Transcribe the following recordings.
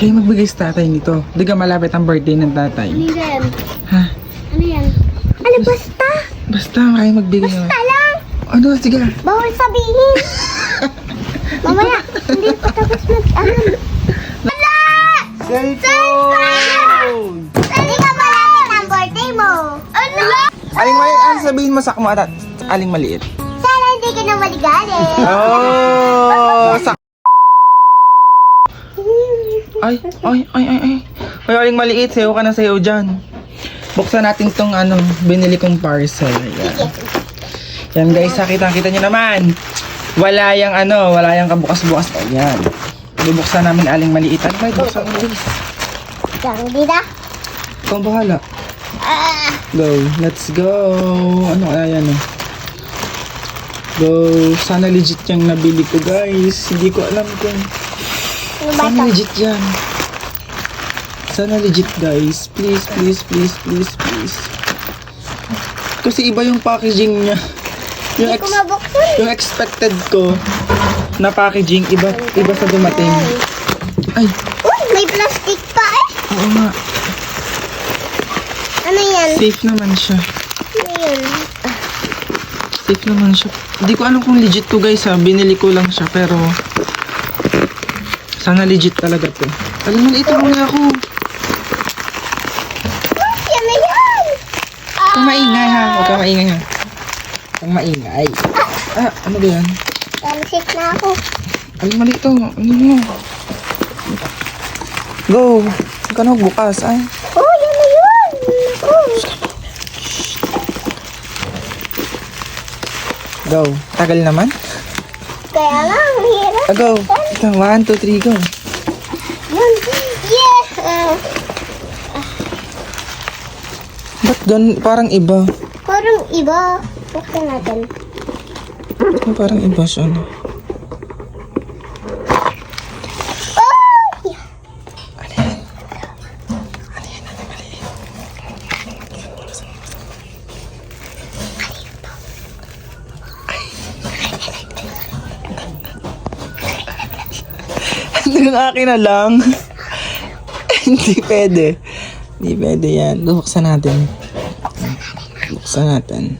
Kayo magbigay sa tatay nito. Di ka malapit ang birthday ng tatay. Ano yan? Ha? Ano yan? Ano basta? Basta kayo magbigay naman. Basta lang! Ano? Sige. Bawal sabihin! Mamaya, hindi pa tapos mag-alam. Wala! Cellphone! Hindi ka malapit ang birthday mo. Ano? Aling maliit, ano sabihin mo sa mo at aling maliit? Sana hindi ka na maligali. Oh! Sa ay, ay, ay, ay, ay. Ay, aling maliit, sayo ka na sayo dyan. Buksan natin tong ano, binili kong parcel. Ayan. Yan guys, nakita kita nyo naman. Wala yung ano, wala yung kabukas-bukas. Ayan. Bubuksan namin aling maliit. Aling maliit, buksan mo guys. Diyan, dita. Ikaw bahala. Ah, Go, let's go. Ano kaya yan eh? Go, sana legit yung nabili ko guys. Hindi ko alam kung ano sana legit yan. Sana legit guys. Please, please, please, please, please. Kasi iba yung packaging niya. Yung, ex- mabuksan. yung expected ko na packaging, iba, iba sa dumating. Ay, Uy, may plastic pa eh. oo nga. Ano yan? Safe naman siya. Ano yan? Safe naman siya. Hindi ko alam kung legit to guys ha. Binili ko lang siya pero sana legit talaga to. Alam mo, ito muna ako. Yan na yan! Huwag maingay ha. Huwag kang maingay ha. Huwag maingay. Ah, ano ba yan? Talsik na ako. Alam mali ito. Ano mo? Go. Huwag ka na bukas. Ay. Oh, yan na yun! Ako. Go. Tagal naman. Kaya nga, ang hirap. Ah, go. Ito, one, two, three, go. Yeah! Ah, Ba't gan parang iba? parang iba. Buksan natin. Parang iba siya, no? Oh! Yung akin na lang. Hindi pwede. Hindi pwede yan. Buksan natin. Buksan natin.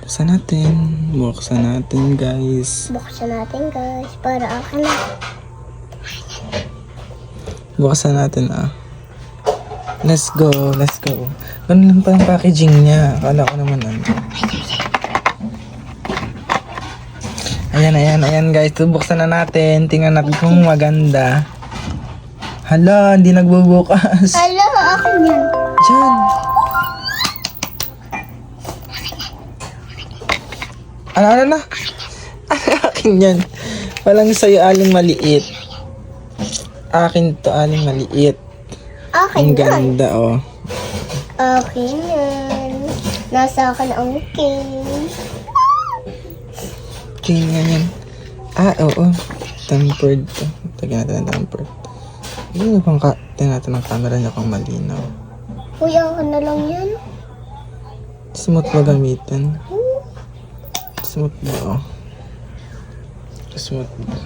Buksan natin. Buksan natin, guys. Buksan natin guys. Para akin na. Buksan natin, ah. Let's go. Let's go. Ganun lang pa yung packaging niya. Akala ko naman ano. Ayan, ayan, ayan guys. Buksan na natin. Tingnan natin kung maganda. Hala, hindi nagbubukas. Hello, akin yan. Diyan. Ano, ano na? Ano akin yan? Walang sa'yo aling maliit. Akin to aling maliit. Akin Ang yan. ganda, oh. Akin yan. Nasa akin ang case. Okay nga yan. Ah, oo. Tempered to. Tagyan natin ang tempered. Ano bang ka? Tingnan natin ang camera niya kung malinaw. Kuya, na lang yan. Smooth ba gamitin? Smooth ba, oh. Smooth ba?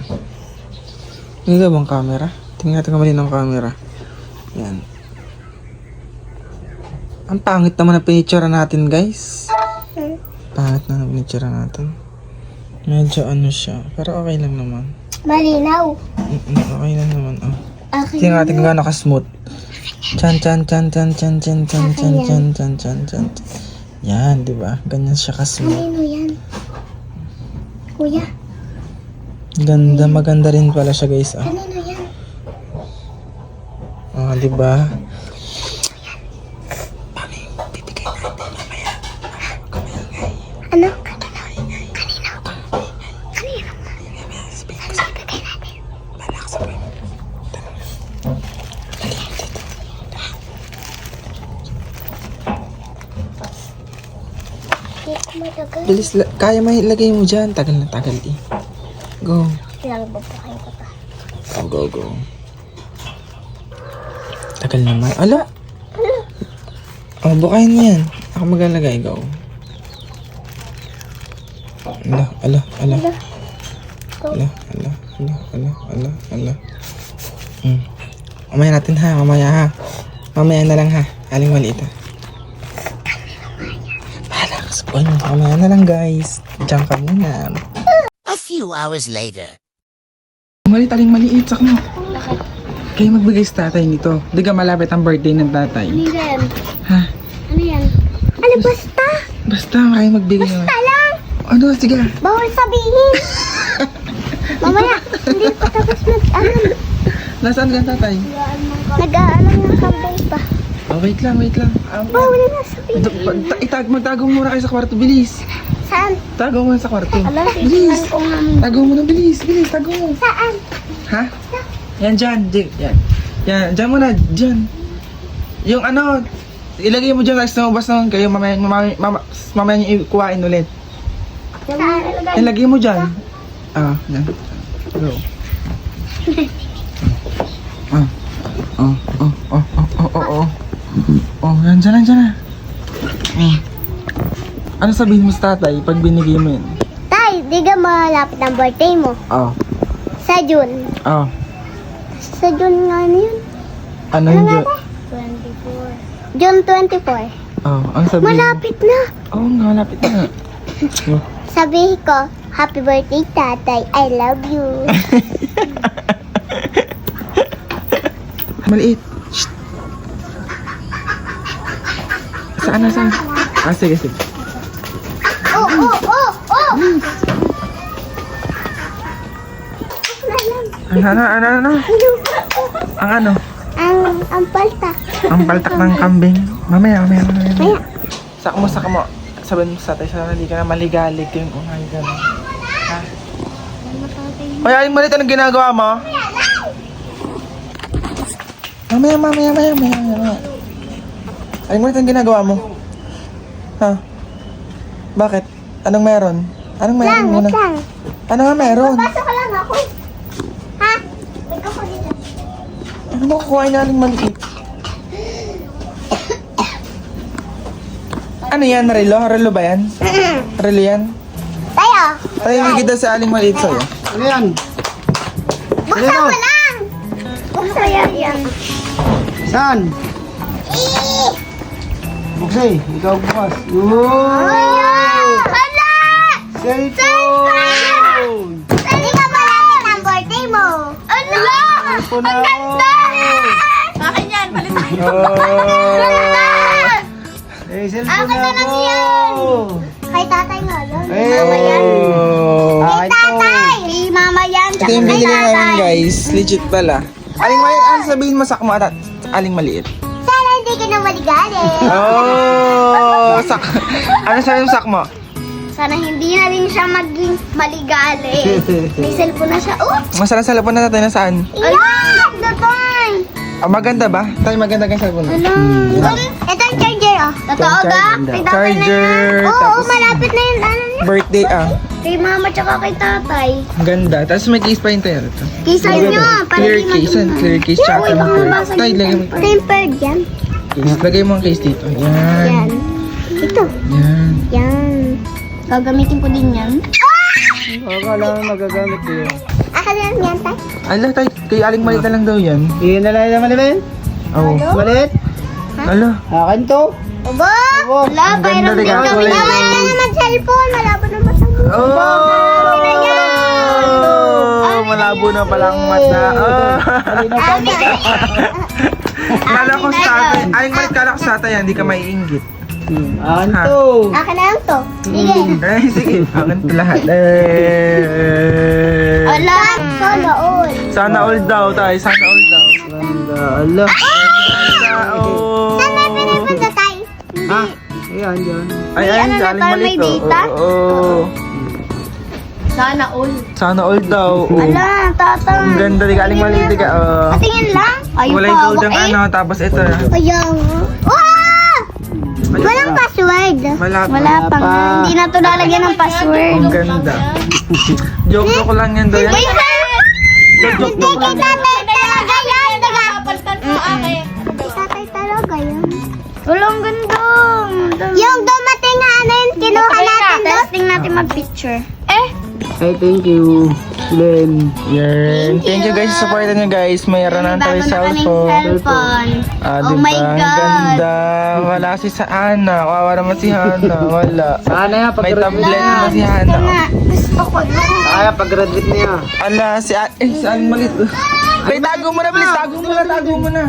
Hindi ka bang camera? Tingnan natin kung malinaw ang camera. Yan. Ang pangit naman ang pinicture natin, guys. Hmm. Pangit na ang pinicture natin. Medyo ano siya. Pero okay lang naman. Malinaw. Mm-mm, okay lang naman, oh. Akin Tingnan natin kung gaano ka-smooth. Chan, chan, chan, chan, chan, chan, chan, chan, chan, chan, chan, chan. Yan, di ba? Ganyan siya ka-smooth. Kanino yan? Kuya, Ganda, maganda rin pala siya, guys. Ah, kanino yan? oh, di ba? Paano yung bibigay natin mamaya? Huwag ka maingay. Ano? Sabihin ko sa'yo. Bahala ka sabihin. Tara na. Dali, dito. Hindi ko matagal. Bilis, kaya may ilagay mo dyan. Tagal na tagal eh. Go. Babahay ko pa. Go, go, go. Tagal naman. Ala! Oh, bukayin mo yan. Ako maglalagay. Go. Ala, ala, ala. Ala, ala, ala, ala, ala, ala. Hmm. Mamaya natin ha, mamaya ha. Mamaya na lang ha. Aling maliit ha. Buhay mo. Mamaya na lang guys. Diyan ka muna. A few hours later. Maliit, aling maliit. Sak mo. Kayo magbigay sa tatay nito. Di ka malapit ang birthday ng tatay. Ano yan? Ha? Ano yan? Ano basta? Basta kayo magbigay naman. Talang! Ano? Sige. Bawal sabihin! Mamaya, hindi pa tapos mag-alam. Nasaan ka tatay? Nag-aalam ng kambing pa. Oh, wait lang, wait lang. Um, Bawal na sabihin. Ta- itag, magtago muna kayo sa kwarto, bilis. Saan? Tago mo sa kwarto. Alam, Bilis. titignan ko nga. Tago mo na, bilis, bilis, tago mo. Saan? Ha? Yan dyan, di, yan. Yan, dyan mo na, dyan. Yung ano, ilagay mo dyan, tapos lumabas naman kayo, mamaya, mamaya, mamaya, mamaya nyo ikuhain ulit. Saan? Ilagay mo dyan. Ah, yan. Go. Ah. Oh, oh, oh, oh, oh, oh, oh. Oh, yan, dyan na, dyan na. Oh. Ano sabihin mo sa tatay pag binigay mo yun? Tay, di ka malapit ng birthday mo. Oh, Sa June. oh. Sa June nga ano yun? Ano Ano nga Ju- ba? 24. June 24. Oh, ang sabihin Malapit na. Oo oh, nga, malapit na. Oh. Sabihin ko, Happy birthday, tatay. I love you. Maliit. Saan na, saan? Ah, sige, sige. oh, oh, oh, oh! Ano, ano, ano, ano? Ang ano? Ang, ang paltak. Ang baltak ng kambing. Mamaya, mamaya, mamaya. Maya. Saka mo, saka mo. Sabihin mo sa tatay, sana hindi ka na maligalig yung umay ka na. Ha? Ay, ay, malit, anong ginagawa mo? Mamaya, mamaya, mamaya, mamaya, mamaya. Ay, malit, anong ginagawa mo? Ha? Bakit? Anong meron? Anong meron Lang, muna? lang. Ano nga meron? Pasok ka lang ako. Ha? Ko ko dito. Ano mo kukuha niya aling maliit? Ano yan? Relo? Relo ba yan? Relo yan? Tayo. Tayo may kita sa aling maliit sa'yo. Ano yan? Buksan mo lang. Buksan yan. yan. Saan? Eh! Buksay, ikaw bukas. Ayan! Hala! Cellphone! Hindi ka malapit ang birthday mo. Hala! Cellphone na ako! Akin yan, palit Eh, cellphone na ako! yan. Kay tatay nga yan. Eh! Mama yan. Oh. Kay tatay. Kay mama yan. Ito yung Kay binili namin tatay. guys. Legit pala. Aling maliit, ano sabihin mo sakmo at aling maliit? Oh! Sak ano sabihin mo sakmo? Sana hindi na rin siya maging maligalit. May cellphone na siya. Oh! Masarap sa lapon na tatay nasaan? Iyan! Tatay! Ah, maganda ba? Tayo maganda kang cellphone. Ano? Ito yung charger, oh. Totoo Ito yung ba? charger. Kay tatay na Charger, yan. Oo, tapos- malapit na yun. Ano niya? Birthday ah. Kay mama tsaka kay tatay. Ang Ganda. Tapos may case pa yung tayo. Ito. Kisa nyo, para Clear di case. Yan, clear case. Tsaka Uy, baka tempered. mabasag Tayo, yung mo. tempered. Tempered yan. Case. Lagay mo ang case dito. Yan. Yan. Ito. Yan. Yan. Gagamitin ko din yan. Akala mo magagamit ko yun. Akin lang yan, tay. Ala, tayo. Kay aling maliit na lang daw yan. Iyan na lang naman naman. Oh. Malit? Ala. Akin to. Obo! Obo, Wala, ang din kami. Kulay Naman na naman cellphone. Malabo na mata mo. Oh! Malabo na palang mata. Oh. Malinaw pa ang mata. Kala ko sa tatay. Aling maliit kala ko sa tatay. Hindi ka maiinggit. Hmm, Akin to. Akin na lang to. Sige. Eh, sige. Akin to lahat. Eh. Ala, sana all. Sana all daw tayo. Sana all daw. Ganda. Ala. Sana all. Saan may pinapunta tayo? Ha? Ayan, dyan. Ay, ay, ano na, galing parang maliit may to. data? Oo. Sana all. Sana all daw. Ala, tatang. Ang ganda di galing maliit di ka. Patingin lang. Ayun Kulay pa gold ang eh. ano, tapos ito. Kaya nga. Wow! Walang password. Wala pa. Wala pa nga. pa. Hindi na to lalagyan ng password. Ang ganda. Joke joke lang yan daw yan. Wait, sir! Joke Hindi lang. tatay talaga yan. Kapaltan mo akin. Tatay talaga yan. Walang ganda. Yung dumating nga ano yun, kinuha natin doon. Testing natin mag-picture. Eh? Hey, thank you. Glenn. Yan. Thank you guys sa support nyo guys. Mayroon na tayo cellphone. cellphone. Ah, oh diba? my Ang God. ganda. Wala si sa Ana. Kawawa naman si Hana. Wala. Sana yan, May tablet Wala, na si Hana. na. Gusto ko na. Kaya pag graduate niya. Ala, si A- eh, Aling Malit. Wait, tago mo na, bilis. Tago mo na, tago mo na.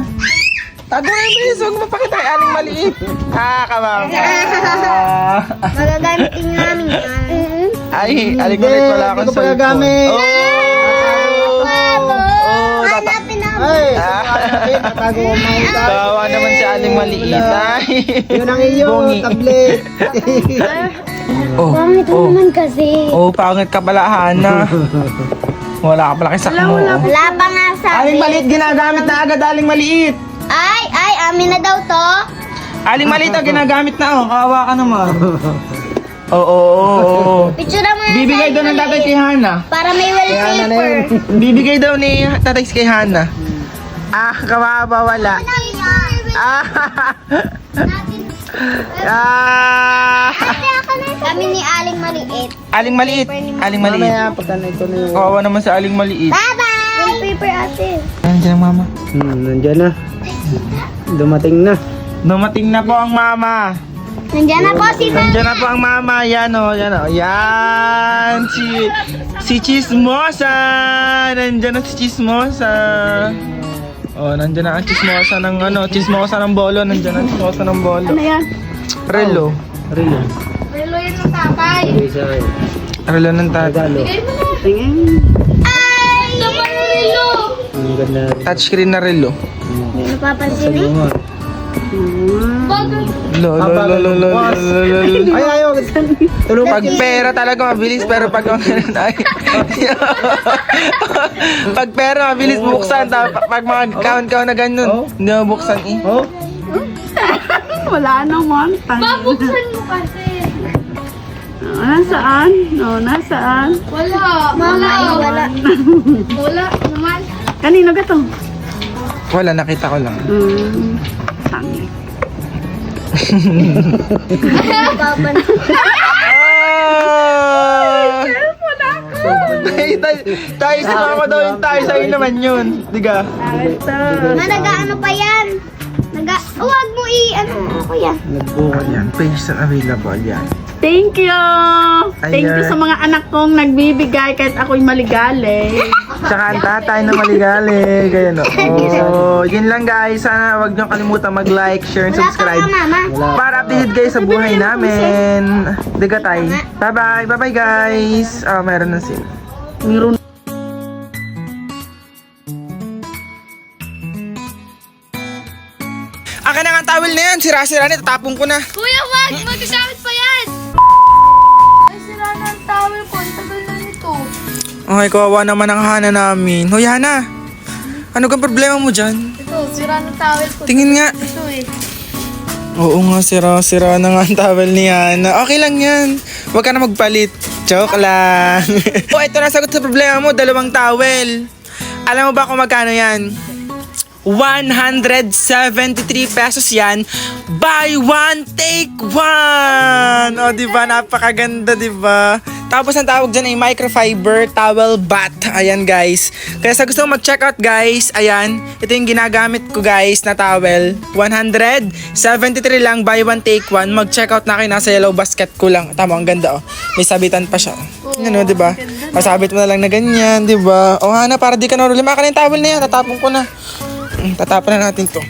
Tago na, bilis. Huwag mo pakita kay Aling Maliit. Ah, kamama. Ah. Magagamit din namin yan. Ay, Hindi, Malit, wala hindi akong ko pa gagamit. Oh! Oh, tata-. Ay, Ah. tatago ko mga ito. Kawawa naman si Aling Maliit. Ay. Yun ang iyo, Bungi. tablet. Oh, Pangit oh. naman kasi. Oh, pangit ka pala, Hana. Wala ka pala kay sakmo. Wala pa nga sabi. Aling Maliit, ginagamit na agad, Aling Maliit. Ay, ay, amin na daw to. Aling Maliit, ah, ginagamit na, oh. Kawawa ka naman. Oo, oo, oo. Picture mo na Bibigay daw ng tatay kay Hana. Para may yun. wallpaper. Bibigay daw ni tatay kay Hana. Ah, kawawa, wala. Ah, ah. Kami ni Aling Maliit. Aling Maliit, Aling Maliit. Mamaya, pagka na ito na yung... Kawawa naman sa Aling Maliit. Bye-bye! Wallpaper ate. Nandiyan ang mama. Hmm, nandyan na. Dumating na. Dumating na po ang mama. Nandiyan na po si Nandiyan na po ang mama. Yan o, yan o. Yan. Si, si Chismosa. Nandiyan na si Chismosa. Oh, nandiyan na ang chismosa ng ano, chismosa ng bolo, nandiyan na ang chismosa ng bolo. Ano yan? Relo. Rilo. Relo yun ng tatay. Relo ng tatay. Regalo. Ay! Naman Relo! Ang ganda. Touchscreen na relo. Hindi napapansin eh. Lo, lo, lo, lo, lo, lo, lo, Ay, ayaw. Tulog Pag pera talaga mabilis, pero pag ano ay. pag pera mabilis buksan, ta- pag mga count-count na ganun, hindi mo buksan eh. Oh, Wala naman. Tangin. Babuksan mo kasi. Oh, nasaan? Oh, nasaan? Wala. Wala. Wala. Wala naman. Kanino ka to? Wala, nakita ko lang. Mm. Sangit. Ah! Ay, tayo, tayo si mama daw yung tayo, sa'yo naman yun. Diga. Ma, nag-ano pa yan? Naga... Oh, wag mo i... Ano ako yan? nagbukod yan. Yan, page available yan. Thank you! Thank you Ayan. sa mga anak kong nagbibigay kahit ako'y maligali. Tsaka ang tatay na maligali. Ganyan o. Oh, yun lang guys. Sana wag niyo kalimutan mag-like, share, and subscribe. Para updated kayo sa buhay namin. Diga tay. Bye-bye. Bye-bye guys. Ah, meron na sila. Meron Akin na nga ang towel na yan. Sira-sira na. Tatapon ko na. Kuya, wag! Magkasamit pa yan! Towel ko. Ang tagal na nito. Okay, kawawa naman ang hana namin. Hoy, Hana. Ano kang problema mo dyan? Ito, sira ang towel ko. Tingin nga. Ito eh. Oo nga, sira-sira na nga ang towel ni Hana. Okay lang yan. Huwag ka na magpalit. Joke lang. oh, ito na sagot sa problema mo. Dalawang towel. Alam mo ba kung magkano yan? 173 pesos yan. Buy one, take one! O, di ba? Napakaganda, di ba? Tapos ang tawag dyan ay microfiber towel bath. Ayan, guys. Kaya sa gusto mong mag-check out, guys, ayan. Ito yung ginagamit ko, guys, na towel. 173 lang, buy one, take one. Mag-check out na kayo. Nasa yellow basket ko lang. Tama, ang ganda, oh. May sabitan pa siya. Ano, di ba? Pasabit mo na lang na ganyan, di ba? O, Hana, para di ka narulima ka na yung towel na yan. Tatapon ko na. Mm, Tatapon na natin to.